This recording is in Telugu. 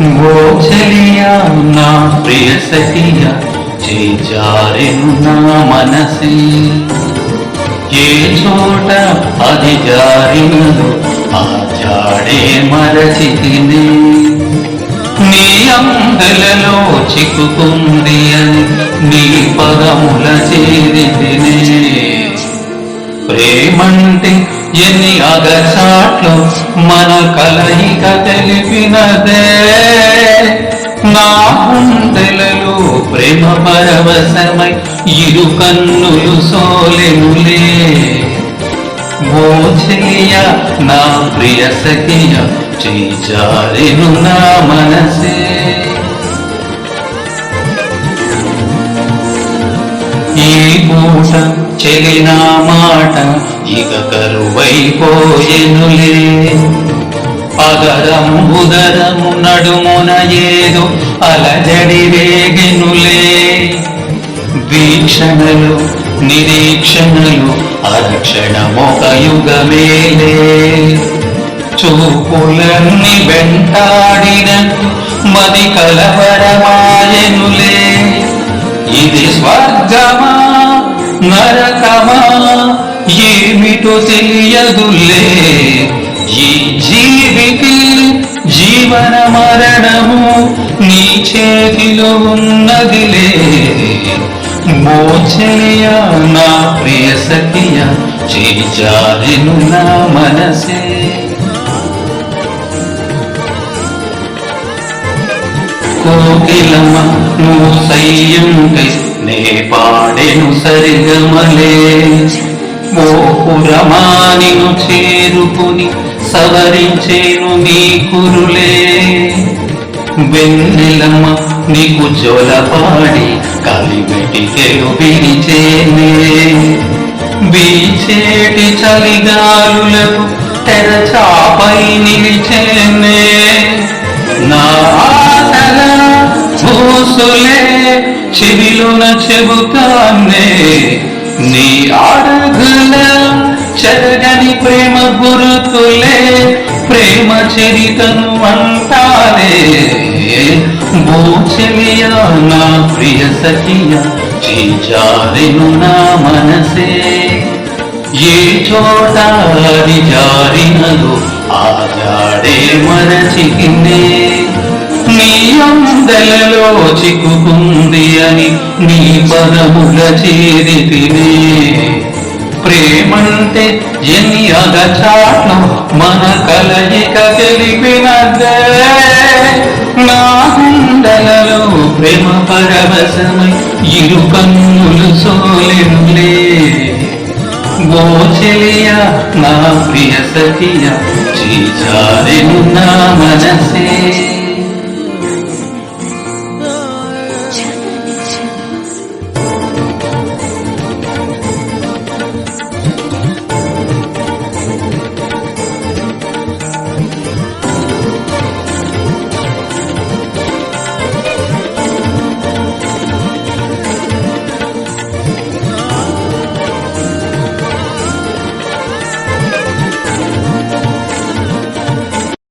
ఓ చెలియా నా ప్రియ సఖియా చేజారెను నా మనసే. ఏ చోట అది జారినదు ఆ జాడే మరచితినే. నీ అందలలో చిక్కుకుంది అని నీ పదముల చేరితినే. ప్రేమంటే ఎన్ని అగచాట్లు మన కలయిక తెలిపినదే. నా గుండెలలో ప్రేమ పరవశమై ఇరు కన్నులు సోలెనులే. ఓ నా ప్రియ సఖియ చేచారెను నా మనసే. ఈ పూట చెలినా మాట ఇక కరువైపోయెనులే. సాగరము ఉదరము నడుమున ఏదో అలజడి రేగెనులే వీక్షణలు నిరీక్షణలు అరక్షణమొక యుగమేలే చూపులన్నీ వెంటాడిన మది కలవరమాయనులే ఇది స్వర్గమా నరకమా ఏమిటో తెలియదులే ఈ జీవన మరణము నీ చేతిలో ఉన్నదిలే మోచలియ నా ప్రియ సఖియ చేజారెను నా మనసే. కోకిలమ నువ్వు సయ్యంకై నే పాడెను సరిగమలే. ఓ పురమా చేరుకుని సవరించేను నీ కురులే. వెన్నెలమ్మ నీకు జోలపాడి కలిమెటికెలు విరిచేనే బీచేటి చలిగాలులకు తెరచాపై నిలిచేనే. నా ఆశల భూసులే చెవిలోన చెబుతానే నీ ఆడ ప్రేమ గురుతులే ప్రేమ చరితను అంటారే భూచలియా నా ప్రియ సఖియా చీచారెను నా మనసే. ఏ చోట జారినదు జారినదో ఆ జాడే మరచికినే నీ అందలలో చిక్కుకుంది అని నీ పదముల చేరి తినే ప్రేమంటే ఎన్ని అగచాట్లు మన కలయిక తెలిపినదే. నా కుండలలో ప్రేమ పరవశమై ఇరు కన్నులు సోలెనులే ఓ చెలియ నా ప్రియ సఖియ చీచారెను నా మనసి.